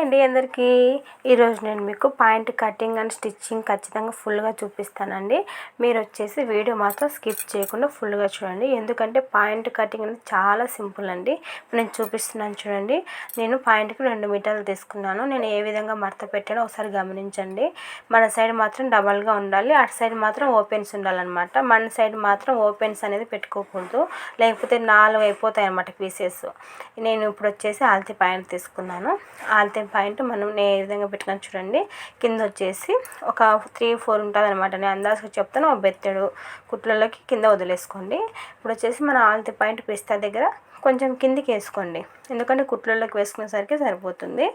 అండి అందరికీ. ఈరోజు నేను మీకు పాయింట్ కటింగ్ అండ్ స్టిచ్చింగ్ ఖచ్చితంగా ఫుల్గా చూపిస్తానండి. మీరు వచ్చేసి వీడియో మాత్రం స్కిప్ చేయకుండా ఫుల్గా చూడండి. ఎందుకంటే పాయింట్ కటింగ్ అనేది చాలా సింపుల్ అండి. నేను చూపిస్తున్నాను చూడండి. నేను పాయింట్కి రెండు మీటర్లు తీసుకున్నాను. నేను ఏ విధంగా మడత పెట్టానో ఒకసారి గమనించండి. మన సైడ్ మాత్రం డబల్గా ఉండాలి. అటు సైడ్ మాత్రం ఓపెన్స్ ఉండాలన్నమాట. మన సైడ్ మాత్రం ఓపెన్స్ అనేది పెట్టుకోకూడదు. లేకపోతే నాలుగు అయిపోతాయి అన్నమాట పీసెస్. నేను ఇప్పుడు వచ్చేసి ఆల్తీ పాయింట్ తీసుకున్నాను. ఆల్తీ పాయింట్ మనం నేను ఏ విధంగా పెట్టుకున్నాను చూడండి. కింద వచ్చేసి ఒక త్రీ ఫోర్ ఉంటుంది అనమాట నేను అందాజుగా చెప్తాను. ఒక బెత్తడు కుట్లలోకి కింద వదిలేసుకోండి. ఇప్పుడు వచ్చేసి మన ఆల్తి పాయింట్ పిస్తా దగ్గర కొంచెం కిందికి వేసుకోండి ఎందుకంటే కుట్లలోకి వేసుకునేసరికి సరిపోతుంది.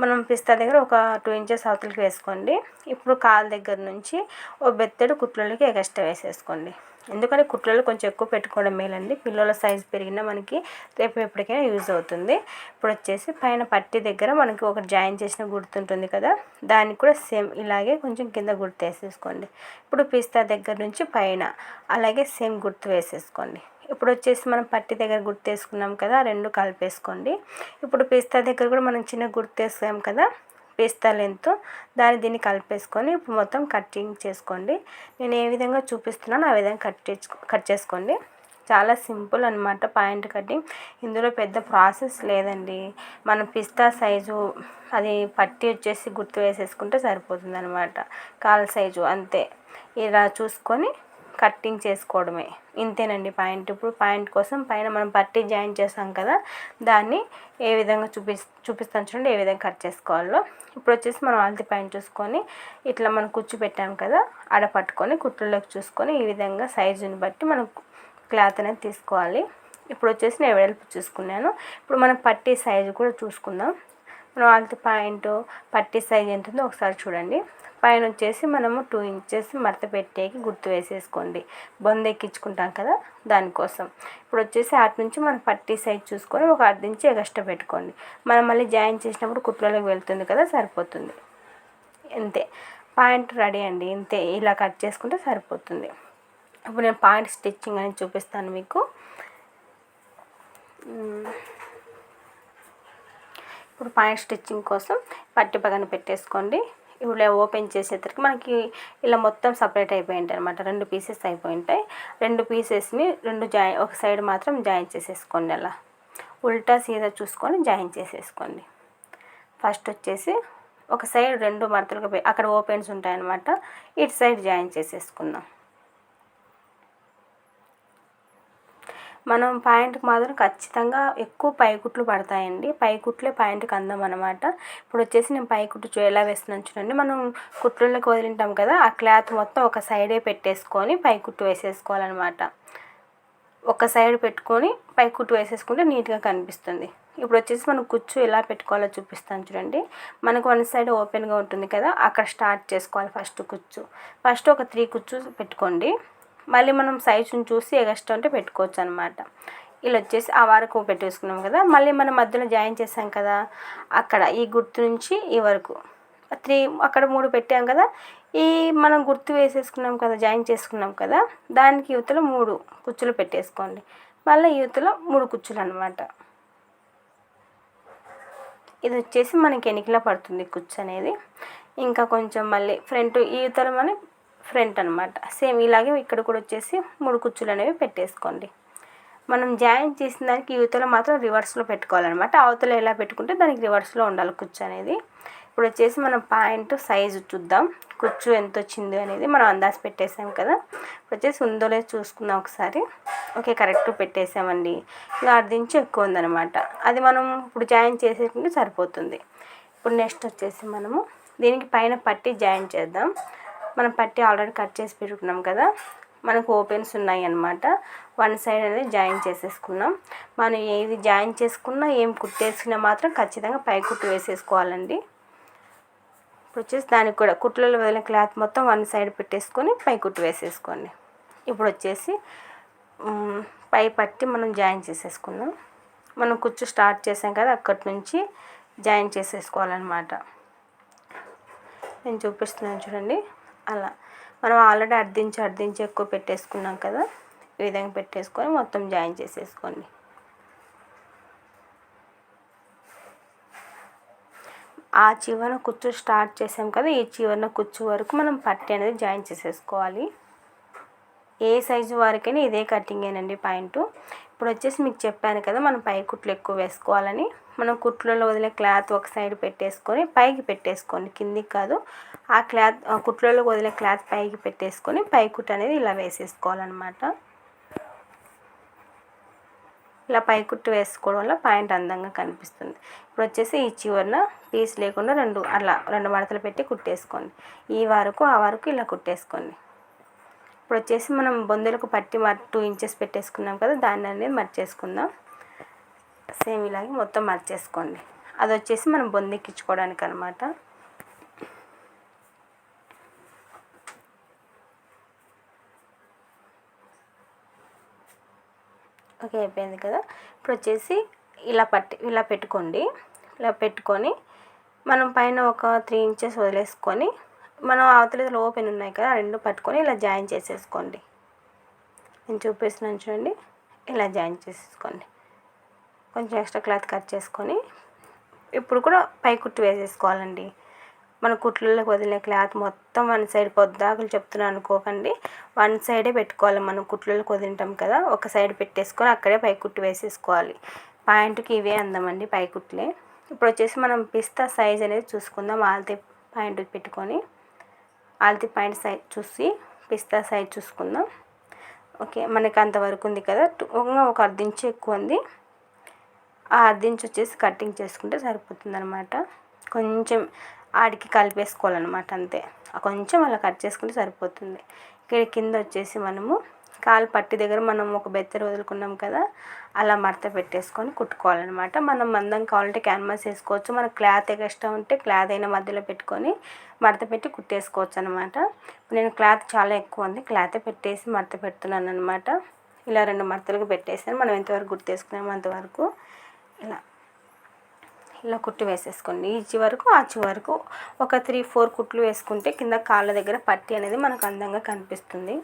మనం పిస్తా దగ్గర ఒక టూ ఇంచెస్ అవతలకి వేసుకోండి. ఇప్పుడు కాలు దగ్గర నుంచి ఓ బెత్తడు కుట్లలోకి ఎగస్ట్రా వేసేసుకోండి. ఎందుకంటే కుట్లలో కొంచెం ఎక్కువ పెట్టుకోవడం మేలండి. పిల్లల సైజ్ పెరిగినా మనకి రేపు ఎప్పటికైనా యూజ్ అవుతుంది. ఇప్పుడు వచ్చేసి పైన పట్టి దగ్గర మనకి ఒక జాయిన్ చేసిన గుర్తుంటుంది కదా? దానికి కూడా సేమ్ ఇలాగే కొంచెం కింద గుర్తు వేసేసుకోండి. ఇప్పుడు పిస్తా దగ్గర నుంచి పైన అలాగే సేమ్ గుర్తు వేసేసుకోండి. ఇప్పుడు వచ్చేసి మనం పట్టి దగ్గర గుర్తు వేసుకున్నాం కదా రెండు కలిపేసుకోండి. ఇప్పుడు పిస్తా దగ్గర కూడా మనం చిన్న గుర్తు వేసాం కదా? పిస్తా లెంత్ దాన్ని దీన్ని కలిపేసుకొని ఇప్పుడు మొత్తం కటింగ్ చేసుకోండి. నేను ఏ విధంగా చూపిస్తున్నానో ఆ విధంగా కట్ కట్ చేసుకోండి. చాలా సింపుల్ అనమాట పాయింట్ కటింగ్. ఇందులో పెద్ద ప్రాసెస్ లేదండి. మన పిస్తా సైజు అది పట్టి వచ్చేసి గుర్తు వేసేసుకుంటే సరిపోతుంది అనమాట కాల్ సైజు అంతే. ఇలా చూసుకొని కట్టింగ్ చేసుకోవడమే. ఇంతేనండి పాయింట్. ఇప్పుడు పాయింట్ కోసం పైన మనం పట్టి జాయిన్ చేస్తాం కదా దాన్ని ఏ విధంగా చూపి చూపిస్తాను చూడండి ఏ విధంగా కట్ చేసుకోవాలో. ఇప్పుడు వచ్చేసి మనం ఆల్తి పాయింట్ చూసుకొని ఇట్లా మనం కుచ్చు పెట్టాం కదా ఆడ పట్టుకొని కుట్లలోకి చూసుకొని ఈ విధంగా సైజుని బట్టి మనం క్లాత్ అనేది తీసుకోవాలి. ఇప్పుడు వచ్చేసి నేను వెడల్పు చూసుకున్నాను. ఇప్పుడు మనం పట్టి సైజు కూడా చూసుకుందాం. నాలుగు పాయింట్ పట్టి సైజ్ ఎంత ఉందో ఒకసారి చూడండి. పైన వచ్చేసి మనము టూ ఇంచెస్ మడత పెట్టేకి గుర్తు వేసేసుకోండి. బొంద ఎక్కించుకుంటాం కదా దానికోసం. ఇప్పుడు వచ్చేసి అటు నుంచి మనం పట్టి సైజ్ చూసుకొని ఒక అర్ధ ఇంచి ఎగస్ట్రా పెట్టుకోండి. మనం మళ్ళీ జాయిన్ చేసినప్పుడు కుట్లలోకి వెళ్తుంది కదా సరిపోతుంది. అంతే పాయింట్ రెడీ అండి. ఇంతే. ఇలా కట్ చేసుకుంటే సరిపోతుంది. ఇప్పుడు నేను పాయింట్ స్టిచ్చింగ్ అనేది చూపిస్తాను మీకు. ఇప్పుడు పాయింట్ స్టిచ్చింగ్ కోసం పట్టి పక్కన పెట్టేసుకోండి. ఇప్పుడు ఓపెన్ చేసేసరికి మనకి ఇలా మొత్తం సపరేట్ అయిపోయి ఉంటాయి అనమాట రెండు పీసెస్ అయిపోయి ఉంటాయి రెండు పీసెస్ని రెండు జాయి ఒక సైడ్ మాత్రం జాయిన్ చేసేసుకోండి అలా. ఉల్టా సీదా చూసుకొని జాయిన్ చేసేసుకోండి. ఫస్ట్ వచ్చేసి ఒక సైడ్ రెండు మడతలుగా అక్కడ ఓపెన్స్ ఉంటాయన్నమాట. ఇటు సైడ్ జాయిన్ చేసేసుకుందాం. మనం ప్యాంట్కి మాత్రం ఖచ్చితంగా ఎక్కువ పైకుట్లు పడతాయండి. పైకుట్లే ప్యాంట్కి అందం అనమాట ఇప్పుడు వచ్చేసి నేను పైకుట్టు ఎలా వేస్తున్నాను చూడండి. మనం కుట్లలోకి వదిలింటాం కదా ఆ క్లాత్ మొత్తం ఒక సైడే పెట్టేసుకొని పైకుట్టు వేసేసుకోవాలన్నమాట. ఒక సైడ్ పెట్టుకొని పైకుట్టు వేసేసుకుంటే నీట్గా కనిపిస్తుంది. ఇప్పుడు వచ్చేసి మనం కుచ్చు ఎలా పెట్టుకోవాలో చూపిస్తాను చూడండి. మనకు వన్ సైడ్ ఓపెన్గా ఉంటుంది కదా అక్కడ స్టార్ట్ చేసుకోవాలి ఫస్ట్ కుచ్చు. ఫస్ట్ ఒక త్రీ కుచ్చు పెట్టుకోండి. మళ్ళీ మనం సైజుని చూసి ఎగస్ట్రా అంటే పెట్టుకోవచ్చు అనమాట ఇలా వచ్చేసి ఆ వరకు పెట్టేసుకున్నాం కదా మళ్ళీ మనం మధ్యలో జాయిన్ చేసాం కదా అక్కడ ఈ గుర్తు నుంచి ఈ వరకు. త్రీ అక్కడ మూడు పెట్టాం కదా ఈ మనం గుర్తు వేసేసుకున్నాం కదా జాయిన్ చేసుకున్నాం కదా దానికి యువతలో మూడు కుచ్చులు పెట్టేసుకోండి. మళ్ళీ యువతలో మూడు కుచ్చులు అనమాట ఇది వచ్చేసి మనకి ఎనికిలా పడుతుంది కుచ్చు అనేది. ఇంకా కొంచెం మళ్ళీ ఫ్రంట్ ఈ యువతల మన ఫ్రంట్ అనమాట సేమ్ ఇలాగే ఇక్కడ కూడా వచ్చేసి మూడు కుచ్చులు అనేవి పెట్టేసుకోండి. మనం జాయిన్ చేసిన దానికి యువతలో మాత్రం రివర్స్లో పెట్టుకోవాలన్నమాట. అవతల ఎలా పెట్టుకుంటే దానికి రివర్స్లో ఉండాలి కుచ్చు అనేది. ఇప్పుడు వచ్చేసి మనం పాయింట్ సైజు చూద్దాం. కుచ్చు ఎంత వచ్చింది అనేది మనం అందాజు పెట్టేసాం కదా. ఇప్పుడు వచ్చేసి ఉందో లేదో చూసుకుందాం ఒకసారి. ఓకే కరెక్ట్ పెట్టేసామండి. ఇంకా అర్ధించి ఎక్కువ ఉందన్నమాట. అది మనం ఇప్పుడు జాయిన్ చేసేటప్పుడు సరిపోతుంది. ఇప్పుడు నెక్స్ట్ వచ్చేసి మనము దీనికి పైన పట్టి జాయిన్ చేద్దాం. మనం పట్టి ఆల్రెడీ కట్ చేసి పెట్టుకున్నాం కదా మనకు ఓపెన్స్ ఉన్నాయి అన్నమాట వన్ సైడ్ అనేది జాయిన్ చేసేసుకున్నాం. మనం ఏది జాయిన్ చేసుకున్నా ఏం కుట్టేసుకున్నా మాత్రం ఖచ్చితంగా పై కుట్టు వేసేసుకోవాలండి. ఇప్పుడు వచ్చేసి దానికి కూడా కుట్లలో వదిలిన క్లాత్ మొత్తం వన్ సైడ్ పెట్టేసుకొని పై కుట్టు వేసేసుకోండి. ఇప్పుడు వచ్చేసి పై పట్టి మనం జాయిన్ చేసేసుకున్నాం మనం కుచ్చు స్టార్ట్ చేసాం కదా అక్కడి నుంచి జాయిన్ చేసేసుకోవాలన్నమాట. నేను చూపిస్తున్నాను చూడండి. అలా. మనం ఆల్రెడీ అర్ధించి అర్ధించి ఎక్కువ పెట్టేసుకున్నాం కదా ఈ విధంగా పెట్టేసుకొని మొత్తం జాయిన్ చేసేసుకోండి. ఆ చివరన కుచ్చు స్టార్ట్ చేసాం కదా ఈ చివరన కుచ్చు వరకు మనం పట్టి అనేది జాయిన్ చేసేసుకోవాలి. ఏ సైజు వారికైనా ఇదే కటింగేనండి పాయింట్. ఇప్పుడు వచ్చేసి మీకు చెప్పాను కదా మనం పై కుట్లు ఎక్కువ వేసుకోవాలని. మనం కుట్లలో వదిలే క్లాత్ ఒక సైడ్ పెట్టేసుకొని పైకి పెట్టేసుకోండి. కిందికి కాదు ఆ క్లాత్ కుట్లలో వదిలే క్లాత్ పైకి పెట్టేసుకొని పై కుట్ అనేది ఇలా వేసేసుకోవాలన్నమాట. ఇలా పై కుట్టు వేసుకోవడం వల్ల పాయింట్ అందంగా కనిపిస్తుంది. ఇప్పుడు వచ్చేసి ఈ చివరిన పీస్ లేకుండా రెండు అలా రెండు మడతలు పెట్టి కుట్టేసుకోండి. ఈ వరకు ఆ వరకు ఇలా కుట్టేసుకోండి. ఇప్పుడు వచ్చేసి మనం బొందులకు పట్టి టూ ఇంచెస్ పెట్టేసుకున్నాం కదా దాన్ని అనేది మర్చేసుకుందాం. సేమ్ ఇలాగే మొత్తం మర్చేసుకోండి. అది వచ్చేసి మనం బొందెక్కించుకోవడానికి అనమాట ఓకే అయిపోయింది కదా? ఇప్పుడు వచ్చేసి ఇలా పట్టి ఇలా పెట్టుకోండి. ఇలా పెట్టుకొని మనం పైన ఒక త్రీ ఇంచెస్ వదిలేసుకొని మనం అవతల ఓపెన్ ఉన్నాయి కదా రెండు పట్టుకొని ఇలా జాయిన్ చేసేసుకోండి. నేను చూపిస్తున్నాను చూడండి. ఇలా జాయిన్ చేసేసుకోండి. కొంచెం ఎక్స్ట్రా క్లాత్ కట్ చేసుకొని ఇప్పుడు కూడా పై కుట్టు వేసేసుకోవాలండి. మన కుట్లలోకి వదిలే క్లాత్ మొత్తం వన్ సైడ్ పొద్దాకులు చెప్తున్నాను అనుకోకండి. వన్ సైడే పెట్టుకోవాలి మనం కుట్లలోకి వదిలింటాం కదా ఒక సైడ్ పెట్టేసుకొని అక్కడే పై కుట్టు వేసేసుకోవాలి. పాయింట్కి ఇవే అందమండి పై కుట్లే. ఇప్పుడు వచ్చేసి మనం పిస్తా సైజ్ అనేది చూసుకుందాం. ఆల్తే పాయింట్ పెట్టుకొని. ఆల్తి పాయింట్ సైజ్ చూసి పిస్తా సైజ్ చూసుకుందాం. ఓకే మనకి అంతవరకు ఉంది కదా? ఒక అర్ధించి ఎక్కువ ఉంది. ఆ అర్ధించి వచ్చేసి కటింగ్ చేసుకుంటే సరిపోతుంది అనమాట కొంచెం ఆడికి కలిపేసుకోవాలన్నమాట అంతే. కొంచెం అలా కట్ చేసుకుంటే సరిపోతుంది. ఇక్కడ కింద వచ్చేసి మనము కాలు పట్టి దగ్గర మనం ఒక బెత్తర వదులుకున్నాం కదా అలా మడత పెట్టేసుకొని కుట్టుకోవాలన్నమాట. మనం మందం కావాలంటే క్యాన్వాస్ వేసుకోవచ్చు. మన క్లాత్ ఎక్స్ట్రా ఉంటే క్లాత్ అయినా మధ్యలో పెట్టుకొని మడత పెట్టి కుట్టేసుకోవచ్చు అనమాట నేను క్లాత్ చాలా ఎక్కువ ఉంది క్లాత్ పెట్టేసి మడత పెడుతున్నాను అనమాట ఇలా రెండు మడతలకు పెట్టేసాను మనం ఎంతవరకు గుర్తేసుకున్నామో అంతవరకు ఇలా ఇలా కుట్టు వేసేసుకోండి. ఈ చివరకు ఆ వరకు ఒక త్రీ ఫోర్ కుట్లు వేసుకుంటే కింద కాళ్ళ దగ్గర పట్టి అనేది మనకు అందంగా కనిపిస్తుంది.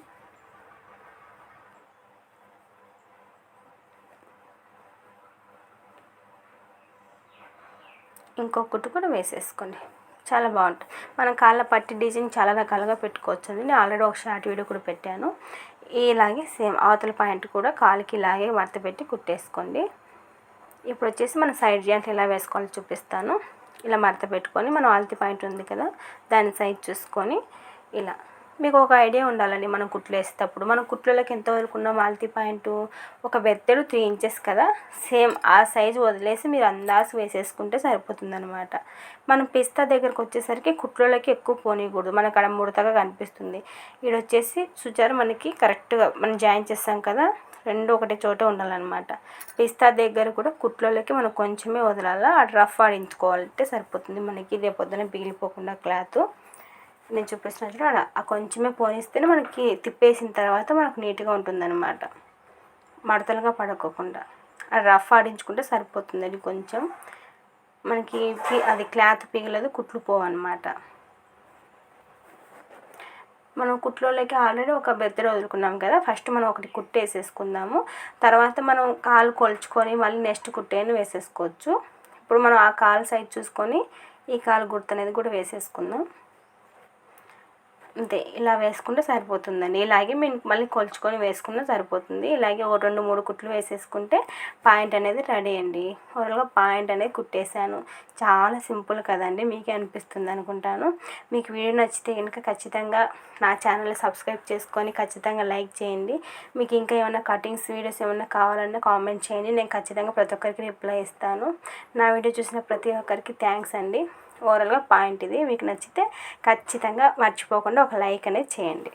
ఇంకో కుట్టు కూడా వేసేసుకోండి. చాలా బాగుంటుంది. మన కాళ్ళ పట్టి డిజైన్ చాలా రకాలుగా పెట్టుకోవచ్చు అండి నేను ఆల్రెడీ ఒక షార్ట్ వీడియో కూడా పెట్టాను. ఇలాగే సేమ్ అవతల పాయింట్ కూడా కాలుకి ఇలాగే మడత పెట్టి కుట్టేసుకోండి. ఇప్పుడు వచ్చేసి మన సైడ్ జాయింట్ ఎలా వేసుకోవాలో చూపిస్తాను. ఇలా మడత పెట్టుకొని మనం ఆల్తి పాయింట్ ఉంది కదా దాని సైజ్ చూసుకొని ఇలా. మీకు ఒక ఐడియా ఉండాలండి మనం కుట్లు వేసేటప్పుడు. మనం కుట్లలోకి ఎంత వరకున్న మాల్తీ పాయింట్ ఒక బెత్తడు త్రీ ఇంచెస్ కదా? సేమ్ ఆ సైజు వదిలేసి మీరు అందాసు వేసేసుకుంటే సరిపోతుందనమాట మనం పిస్తా దగ్గరకు వచ్చేసరికి కుట్లలోకి ఎక్కువ పోనీయకూడదు. మనకు అక్కడ ముడతగా కనిపిస్తుంది. ఇక్కడ వచ్చేసి సుచారు మనకి కరెక్ట్గా మనం జాయిన్ చేస్తాం కదా? రెండు ఒకటే చోట ఉండాలన్నమాట. పిస్తా దగ్గర కూడా కుట్లలోకి మనం కొంచెమే వదలాలా? అటు రఫ్ ఆడించుకోవాలంటే సరిపోతుంది మనకి. రేపొద్దున పిగిలిపోకుండా క్లాత్. నేను చూపిస్తున్నట్లు అలా. ఆ కొంచెమే పోనిస్తేనే మనకి తిప్పేసిన తర్వాత మనకు నీట్గా ఉంటుందన్నమాట. మడతలుగా పడుకోకుండా. ఆ రఫ్ ఆడించుకుంటే సరిపోతుందండి కొంచెం మనకి అది క్లాత్ పిగలదు కుట్లు పోవన్నమాట. మనం కుట్లోకి ఆల్రెడీ ఒక బెత్తర వదులుకున్నాం కదా. ఫస్ట్ మనం ఒకటి కుట్టు వేసేసుకుందాము. తర్వాత మనం కాలు కొలుచుకొని మళ్ళీ నెక్స్ట్ కుట్టేని వేసేసుకోవచ్చు. ఇప్పుడు మనం ఆ కాలు సైజ్ చూసుకొని ఈ కాలు గుర్తు అనేది కూడా వేసేసుకుందాం. అంతే ఇలా వేసుకుంటే సరిపోతుందండి. ఇలాగే మేము మళ్ళీ కొలుచుకొని వేసుకున్నా సరిపోతుంది. ఇలాగే ఒక రెండు మూడు కుట్లు వేసేసుకుంటే పాయింట్ అనేది రెడీ అండి. ఓవరాల్గా పాయింట్ అనేది కుట్టేశాను. చాలా సింపుల్ కదండి మీకే అనిపిస్తుంది అనుకుంటాను. మీకు వీడియో నచ్చితే కనుక ఖచ్చితంగా నా ఛానల్ సబ్స్క్రైబ్ చేసుకొని ఖచ్చితంగా లైక్ చేయండి. మీకు ఇంకా ఏమైనా కటింగ్స్ వీడియోస్ ఏమైనా కావాలన్నా కామెంట్ చేయండి. నేను ఖచ్చితంగా ప్రతి ఒక్కరికి రిప్లై ఇస్తాను. నా వీడియో చూసిన ప్రతి ఒక్కరికి థ్యాంక్స్ అండి. ఓవరాల్గా పాయింట్ ఇది. మీకు నచ్చితే ఖచ్చితంగా మర్చిపోకుండా ఒక లైక్ అనేది చేయండి.